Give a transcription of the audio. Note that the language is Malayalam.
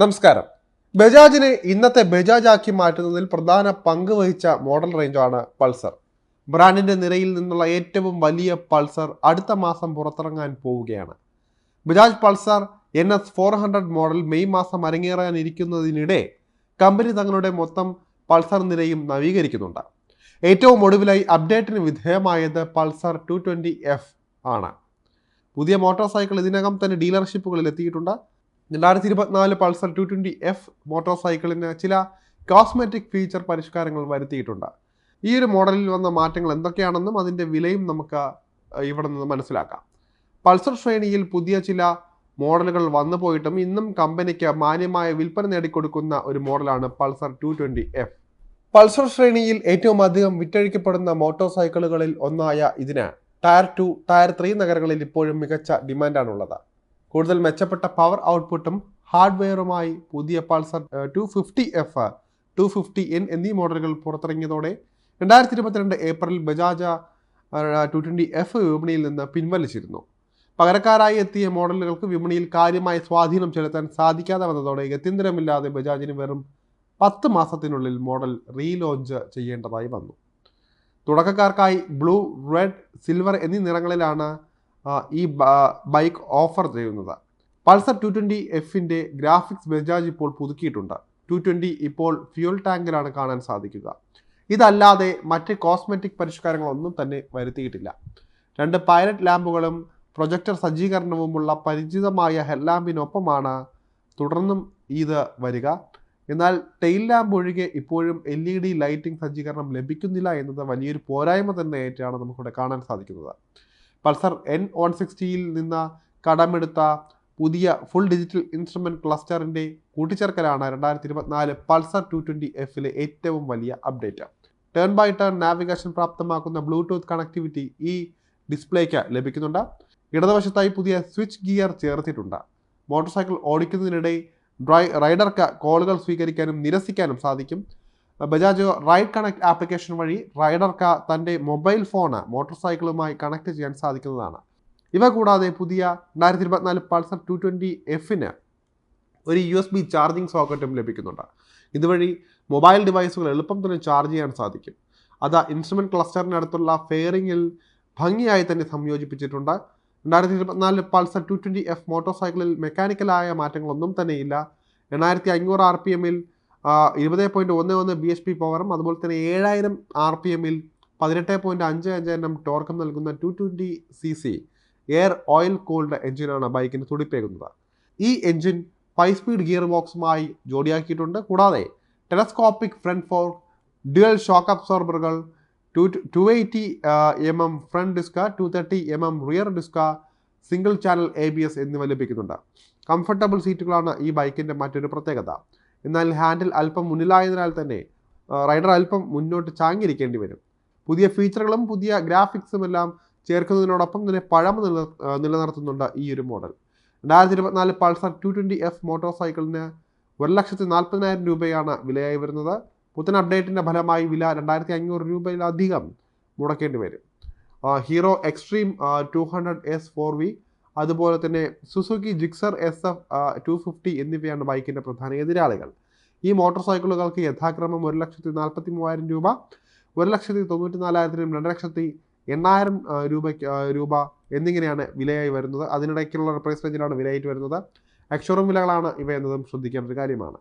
നമസ്കാരം. ബജാജിനെ ഇന്നത്തെ ബജാജ് ആക്കി മാറ്റുന്നതിൽ പ്രധാന പങ്ക് വഹിച്ച മോഡൽ റേഞ്ചാണ് പൾസർ. ബ്രാൻഡിന്റെ നിരയിൽ നിന്നുള്ള ഏറ്റവും വലിയ പൾസർ അടുത്ത മാസം പുറത്തിറങ്ങാൻ പോവുകയാണ്. Bajaj Pulsar N S four hundred model May മാസം അരങ്ങേറാനിരിക്കുന്നതിനിടെ കമ്പനി തങ്ങളുടെ മൊത്തം പൾസർ നിരയും നവീകരിക്കുന്നുണ്ട്. ഏറ്റവും ഒടുവിലായി അപ്ഡേറ്റിന് വിധേയമായത് പൾസർ ടു ട്വന്റി എഫ് ആണ്. പുതിയ മോട്ടോർ സൈക്കിൾ ഇതിനകം തന്നെ ഡീലർഷിപ്പുകളിൽ എത്തിയിട്ടുണ്ട് രണ്ടായിരത്തി ഇരുപത്തിനാല് Pulsar two twenty F motor സൈക്കിളിന് ചില കോസ്മെറ്റിക് ഫീച്ചർ പരിഷ്കാരങ്ങൾ വരുത്തിയിട്ടുണ്ട്. ഈ ഒരു മോഡലിൽ വന്ന മാറ്റങ്ങൾ എന്തൊക്കെയാണെന്നും അതിന്റെ വിലയും നമുക്ക് ഇവിടെ നിന്ന് മനസ്സിലാക്കാം. പൾസർ ശ്രേണിയിൽ പുതിയ ചില മോഡലുകൾ വന്നു പോയിട്ടും ഇന്നും കമ്പനിക്ക് മാന്യമായ വിൽപ്പന നേടിക്കൊടുക്കുന്ന ഒരു മോഡലാണ് Pulsar two twenty F. Pulsar ശ്രേണിയിൽ ഏറ്റവും അധികം വിറ്റഴിക്കപ്പെടുന്ന മോട്ടോർ സൈക്കിളുകളിൽ ഒന്നായ ഇതിന് ടയർ ടു ടയർ ത്രീ നഗരങ്ങളിൽ ഇപ്പോഴും മികച്ച ഡിമാൻഡാണുള്ളത്. കൂടുതൽ മെച്ചപ്പെട്ട പവർ ഔട്ട്പുട്ടും ഹാർഡ്വെയറുമായി പുതിയ Pulsar two fifty F two fifty N എന്നീ മോഡലുകൾ പുറത്തിറങ്ങിയതോടെ രണ്ടായിരത്തി ഇരുപത്തിരണ്ട് April Bajaj two twenty F വിപണിയിൽ നിന്ന് പിൻവലിച്ചിരുന്നു. പകരക്കാരായി എത്തിയ മോഡലുകൾക്ക് വിപണിയിൽ കാര്യമായ സ്വാധീനം ചെലുത്താൻ സാധിക്കാതെ വന്നതോടെ ഗത്യന്തരമില്ലാതെ ബജാജിന് വെറും പത്ത് മാസത്തിനുള്ളിൽ മോഡൽ റീലോഞ്ച് ചെയ്യേണ്ടതായി വന്നു. തുടക്കക്കാർക്കായി ബ്ലൂ റെഡ് സിൽവർ എന്നീ നിറങ്ങളിലാണ് ഈ ബൈക്ക് ഓഫർ ചെയ്യുന്നത്. പൾസർ ടു ട്വന്റി എഫിന്റെ ഗ്രാഫിക്സ് ബജാജ് ഇപ്പോൾ പുതുക്കിയിട്ടുണ്ട്. ടു ട്വന്റി ഇപ്പോൾ ഫ്യൂൽ ടാങ്കിലാണ് കാണാൻ സാധിക്കുക. ഇതല്ലാതെ മറ്റ് കോസ്മെറ്റിക് പരിഷ്കാരങ്ങളൊന്നും തന്നെ വരുത്തിയിട്ടില്ല. രണ്ട് പൈലറ്റ് ലാമ്പുകളും പ്രൊജക്ടർ സജ്ജീകരണവുമുള്ള പരിചിതമായ ഹെഡ് ഹെഡ്ലാമ്പിനൊപ്പമാണ് തുടർന്നും ഇത് വരിക. എന്നാൽ ടെയിൽ ലാമ്പ് ഒഴികെ ഇപ്പോഴും എൽ ഇ ഡി ലൈറ്റിംഗ് സജ്ജീകരണം ലഭിക്കുന്നില്ല എന്നത് വലിയൊരു പോരായ്മ തന്നെയായിട്ടാണ് നമുക്കിവിടെ കാണാൻ സാധിക്കുന്നത്. പൾസർ എൻ വൺ സിക്സ്റ്റിയിൽ നിന്ന് കടമെടുത്ത പുതിയ ഫുൾ ഡിജിറ്റൽ ഇൻസ്ട്രുമെന്റ് ക്ലസ്റ്ററിന്റെ കൂട്ടിച്ചേർക്കലാണ് രണ്ടായിരത്തി ഇരുപത്തിനാല് പൾസർ ടു ട്വന്റി എഫിലെ ഏറ്റവും വലിയ update turn by turn navigation പ്രാപ്തമാക്കുന്ന Bluetooth connectivity ഈ ഡിസ്പ്ലേക്ക് ലഭിക്കുന്നുണ്ട്. ഇടതുവശത്തായി പുതിയ സ്വിച്ച് ഗിയർ ചേർത്തിട്ടുണ്ട്. മോട്ടോർ സൈക്കിൾ ഓടിക്കുന്നതിനിടെ ഡ്രൈ റൈഡർക്ക് കോളുകൾ സ്വീകരിക്കാനും നിരസിക്കാനും സാധിക്കും. ബജാജ് റൈഡ് കണക്ട് ആപ്ലിക്കേഷൻ വഴി റൈഡർക്ക് തന്റെ മൊബൈൽ ഫോണ് മോട്ടോർ സൈക്കിളുമായി കണക്ട് ചെയ്യാൻ സാധിക്കുന്നതാണ്. ഇവ കൂടാതെ പുതിയ രണ്ടായിരത്തി ഇരുപത്തിനാല് പൾസർ ടു ട്വന്റി എഫിന് ഒരു യു എസ് ബി ചാർജിങ് സോക്കറ്റും ലഭിക്കുന്നുണ്ട്. ഇതുവഴി മൊബൈൽ ഡിവൈസുകൾ എളുപ്പം തന്നെ ചാർജ് ചെയ്യാൻ സാധിക്കും. അത് ഇൻസ്ട്രുമെന്റ് ക്ലസ്റ്ററിനടുത്തുള്ള ഫെയറിങ്ങിൽ ഭംഗിയായി തന്നെ സംയോജിപ്പിച്ചിട്ടുണ്ട്. രണ്ടായിരത്തി ഇരുപത്തിനാല് Pulsar two twenty F motor സൈക്കിളിൽ മെക്കാനിക്കലായ മാറ്റങ്ങളൊന്നും തന്നെയില്ല. എണ്ണായിരത്തി അഞ്ഞൂറ് ആർ പി എമ്മിൽ ഇരുപത് പോയിന്റ് ഒന്ന് ഒന്ന് ബി എച്ച് പി പവറും അതുപോലെ തന്നെ ഏഴായിരം ആർ പി എമ്മിൽ പതിനെട്ട് പോയിന്റ് അഞ്ച് അഞ്ചായിരം ടോർക്കം നൽകുന്ന two twenty C C air oil cooled എഞ്ചിനാണ് ബൈക്കിന് തുടിപ്പേകുന്നത്. ഈ എഞ്ചിൻ ഫൈവ് സ്പീഡ് ഗിയർ ബോക്സുമായി ജോഡിയാക്കിയിട്ടുണ്ട്. കൂടാതെ telescopic front fork dual shock അബ്സോർബറുകൾ two two eighty M M front disc two thirty M M rear disc single channel A B S എന്നിവ ലഭിക്കുന്നുണ്ട്. കംഫർട്ടബിൾ സീറ്റുകളാണ് ഈ ബൈക്കിന്റെ മറ്റൊരു പ്രത്യേകത. എന്നാൽ ഹാൻഡിൽ അല്പം മുന്നിലായതിനാൽ തന്നെ റൈഡർ അല്പം മുന്നോട്ട് ചാങ്ങിരിക്കേണ്ടി വരും. പുതിയ ഫീച്ചറുകളും പുതിയ ഗ്രാഫിക്സും എല്ലാം ചേർക്കുന്നതിനോടൊപ്പം തന്നെ പഴമ നില നിലനിർത്തുന്നുണ്ട് ഈ ഒരു മോഡൽ രണ്ടായിരത്തി ഇരുപത്തിനാല് Pulsar two twenty F motor സൈക്കിളിന് ഒരു ലക്ഷത്തി നാൽപ്പതിനായിരം രൂപയാണ് വിലയായി വരുന്നത്. പുത്തൻ അപ്ഡേറ്റിന്റെ ഫലമായി വില രണ്ടായിരത്തി അഞ്ഞൂറ് രൂപയിലധികം മുടക്കേണ്ടി വരും. Hero Xtreme two hundred S four V അതുപോലെ തന്നെ Suzuki Gixxer S F two fifty എന്നിവയാണ് ബൈക്കിന്റെ പ്രധാന എതിരാളികൾ. ഈ മോട്ടോർ സൈക്കിളുകൾക്ക് യഥാക്രമം ഒരു ലക്ഷത്തി നാൽപ്പത്തി മൂവായിരം രൂപ ഒരു ലക്ഷത്തി തൊണ്ണൂറ്റി നാലായിരത്തിനും രണ്ട് ലക്ഷത്തി എണ്ണായിരം രൂപയ്ക്ക് രൂപ എന്നിങ്ങനെയാണ് വിലയായി വരുന്നത്. അതിനിടയ്ക്കുള്ള പ്രൈസ് റേഞ്ചിലാണ് വിലയായിട്ട് വരുന്നത്. എക്സോറും വിലകളാണ് ഇവ എന്നതും ശ്രദ്ധിക്കേണ്ട ഒരു കാര്യമാണ്.